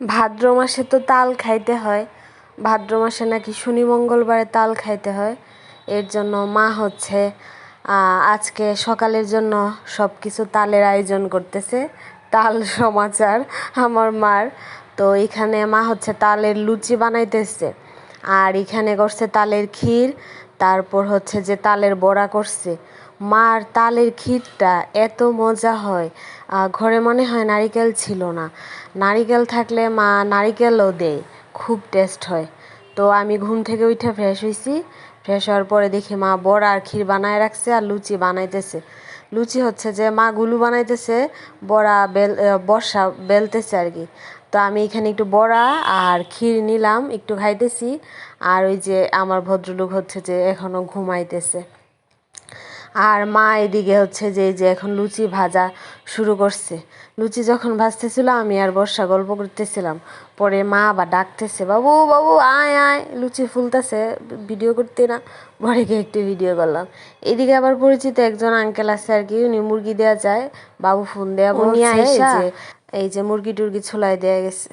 ভাদ্র মাসে তো তাল খাইতে হয়। ভাদ্র মাসে নাকি শনি মঙ্গলবারে তাল খাইতে হয়। এর জন্য মা হচ্ছে আজকে সকালের জন্য সব কিছু তালের আয়োজন করতেছে। তাল সমাচার আমার মার। তো এখানে মা হচ্ছে তালের লুচি বানাইতেছে। আর এখানে করছে তালের ক্ষীর, তারপর হচ্ছে যে তালের বড়া করছে। মার তালের ক্ষীরটা এত মজা হয়। ঘরে মনে হয় নারিকেল ছিল না। নারিকেল থাকলে মা নারিকেলও দেয়, খুব টেস্ট হয়। তো আমি ঘুম থেকে উঠে ফ্রেশ হয়েছি ফ্রেশ হওয়ার পরে দেখি মা বড়া আর ক্ষীর বানায় রাখছে আর লুচি বানাইতেছে। লুচি হচ্ছে যে মা গুলু বানাইতেছে, বড়া বেল বর্ষা বেলতেছে আর কি। তো আমি এখানে একটু বড়া আর ক্ষীর নিলাম, একটু খাইতেছি। আর ওই যে আমার ভদ্রলোক হচ্ছে যে এখনও ঘুমাইতেছে। আর মা এদিকে হচ্ছে যে যে এখন লুচি ভাজা শুরু করছে। লুচি যখন ভাজতেছিল আমি আর বর্ষা গল্প করতেছিলাম। পরে মা আবার ডাকতেছে বাবু বাবু আয় আয়। লুচি ফুলতেছে ভিডিও করতে না। পরে গিয়ে একটু ভিডিও করলাম। এদিকে আবার পরিচিত একজন আঙ্কেল আছে আর কি উনি মুরগি দেওয়া যায়। বাবু ফোন দেয়া উনি আইসা এই যে মুরগি টুরগি ছোলাই দেয়া গেছে।